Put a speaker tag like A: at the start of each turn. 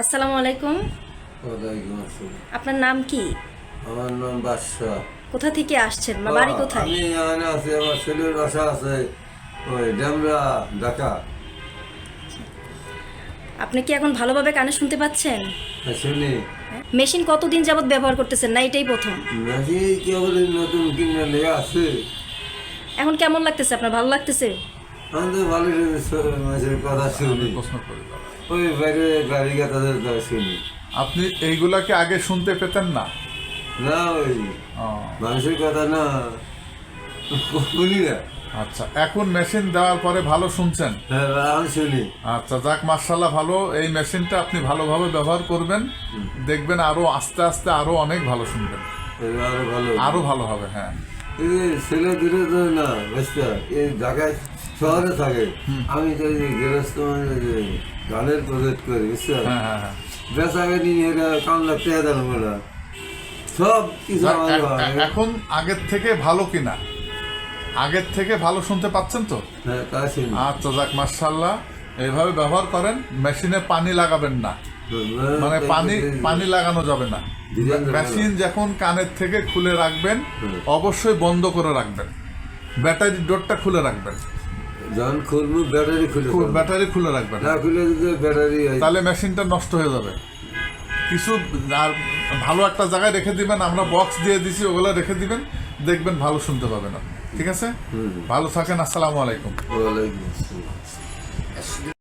A: আসসালামু আলাইকুম। আপনার নাম কি?
B: আমার নাম বাদশাহ।
A: কোথা থেকে আসছেন? বা বাড়ি কোথায়?
B: আমি এখানে আছি আমার ছেলের বাসা আছে ওই ডেমরা ঢাকা।
A: আপনি কি এখন ভালোভাবে কানে শুনতে পাচ্ছেন?
B: হ্যাঁ, শুনি।
A: মেশিন কতদিন যাবত ব্যবহার করতেছেন? না এটাই প্রথম।
B: নাকি কেবল নতুন কিনে আছে
A: এখন কেমন লাগতেছে? আপনার ভালো লাগতেছে?
B: আমি তো ভালো মাঝের কথা শুনি।
C: প্রশ্ন করি
B: ওই বাইরে গাড়ি গাতাদের কথা শুনি।
C: আপনি এইগুলাকে আগে শুনতে পেতেন না?
B: না ওই মানুষের কথা না শুনি না।
C: আচ্ছা এখন মেশিন দেওয়ার পরে ভালো শুনছেন?
B: হ্যাঁ শুনি।
C: আচ্ছা যাক মার্শাল্লাহ ভালো। এই মেশিনটা আপনি ভালোভাবে ব্যবহার করবেন। দেখবেন আরও আস্তে আস্তে আরও অনেক ভালো শুনবেন।
B: আরও ভালো।
C: হবে হ্যাঁ।
B: ছেলে দূরে না এই ঢাকায় শহরে থাকে। আমি তো গৃহস্থ মানে গানের প্রজেক্ট করি বুঝছ?
C: হ্যাঁ হ্যাঁ হ্যাঁ।
B: বেচাকে নিয়ে কামলা পেয়ে দেন সব কিছু
C: এখন আগের থেকে ভালো কিনা? আগের থেকে ভালো শুনতে পাচ্ছেন তো? আচ্ছা যাক মার্শাল্লাহ এইভাবে ব্যবহার করেন মেশিনে পানি লাগাবেন না। মানে পানি পানি লাগানো যাবে না। মেশিন যখন কানের থেকে খুলে রাখবেন অবশ্যই বন্ধ করে রাখবেন। ব্যাটারি ডোরটা খুলে রাখবেন।
B: যখন খুলবো ব্যাটারি খুলে
C: ব্যাটারি খুলে রাখবেন
B: না খুলে যদি ব্যাটারি
C: তাহলে মেশিনটা নষ্ট হয়ে যাবে। কিছু আর ভালো একটা জায়গায় রেখে দিবেন আমরা বক্স দিয়ে দিছি ওগুলো রেখে দিবেন দেখবেন ভালো শুনতে পাবেন। আপনি। ঠিক আছে? ভালো থাকেন আসসালামু আলাইকুম।
B: ওয়ালাইকুম আসসালাম।